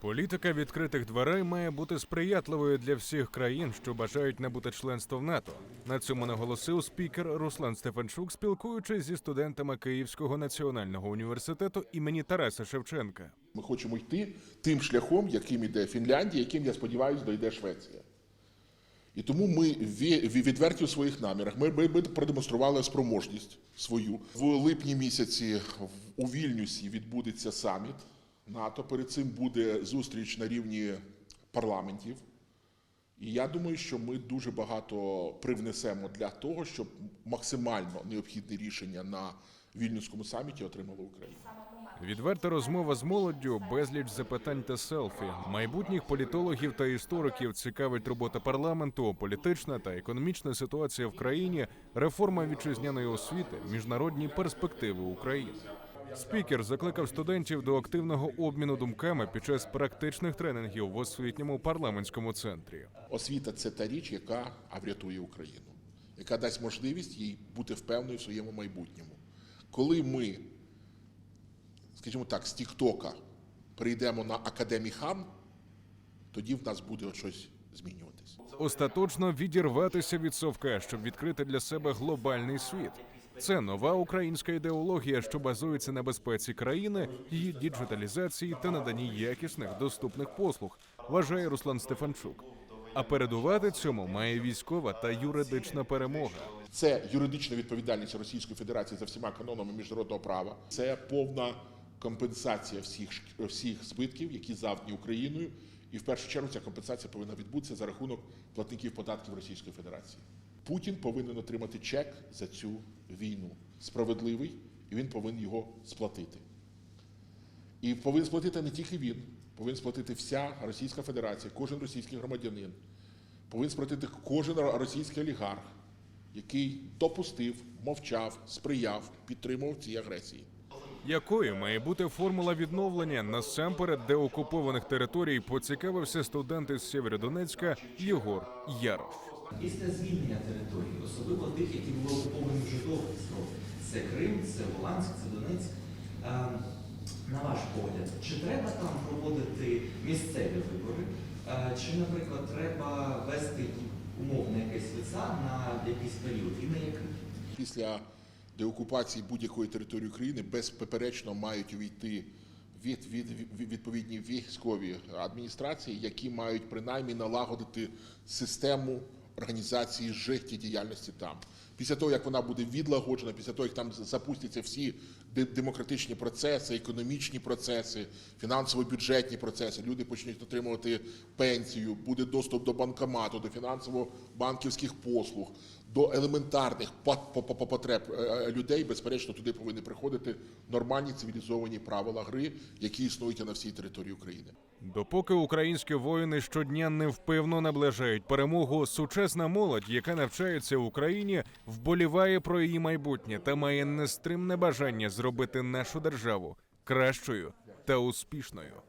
Політика відкритих дверей має бути сприятливою для всіх країн, що бажають набути членство в НАТО. На цьому наголосив спікер Руслан Стефанчук, спілкуючись зі студентами Київського національного університету імені Тараса Шевченка. Ми хочемо йти тим шляхом, яким іде Фінляндія, яким, я сподіваюся, дойде Швеція. І тому ми ві- ві- відверті у своїх намірах. Ми, продемонстрували спроможність свою. В липні місяці у Вільнюсі відбудеться саміт НАТО. Перед цим буде зустріч на рівні парламентів. І я думаю, що ми дуже багато привнесемо для того, щоб максимально необхідне рішення на вільнюському саміті отримала Україна. Відверта розмова з молоддю, безліч запитань та селфі. Майбутніх політологів та істориків цікавить робота парламенту, політична та економічна ситуація в країні, реформа вітчизняної освіти, міжнародні перспективи України. Спікер закликав студентів до активного обміну думками під час практичних тренінгів в освітньому парламентському центрі. Освіта це та річ, яка врятує Україну, яка дасть можливість їй бути впевненою в своєму майбутньому. Коли ми, скажімо так, з Тіктока перейдемо на Академі Хан, тоді в нас буде щось змінюватись. Остаточно відірватися від совка, щоб відкрити для себе глобальний світ. Це нова українська ідеологія, що базується на безпеці країни, її діджиталізації та наданні якісних доступних послуг, вважає Руслан Стефанчук. А передувати цьому має військова та юридична перемога. Це юридична відповідальність Російської Федерації за всіма канонами міжнародного права. Це повна компенсація всіх всіх збитків, які завдані Україною. І в першу чергу ця компенсація повинна відбутися за рахунок платників податків Російської Федерації. Путін повинен отримати чек за цю війну справедливий, і він повинен його сплатити. І повинен сплатити не тільки він, повинен сплатити вся Російська Федерація, кожен російський громадянин, повинен сплатити кожен російський олігарх, який допустив, мовчав, сприяв, підтримував цій агресії. Якою має бути формула відновлення насамперед деокупованих територій, поцікавився студент із Сєвєродонецька Єгор Ярош. Після звільнення територій, особливо тих, які були окуповані вже довгий строк, це Крим, це Луганськ, це Донецьк. Е, На ваш погляд, чи треба там проводити місцеві вибори, Е, чи, наприклад, треба вести умовно якесь ВЦА на якийсь період і на який? Після деокупації будь-якої території України безпеперечно мають увійти від, від, від, відповідні військові адміністрації, які мають принаймні налагодити систему організації життєдіяльності там. Після того, як вона буде відлагоджена, після того, як там запустяться всі демократичні процеси, економічні процеси, фінансово-бюджетні процеси, люди почнуть отримувати пенсію, буде доступ до банкомату, до фінансово-банківських послуг, до елементарних по- по- по- потреб е, е, людей, безперечно, туди повинні приходити нормальні цивілізовані правила гри, які існують на всій території України. Допоки українські воїни щодня невпевно наближають перемогу, сучасна молодь, яка навчається в Україні, вболіває про її майбутнє та має нестримне бажання зробити нашу державу кращою та успішною.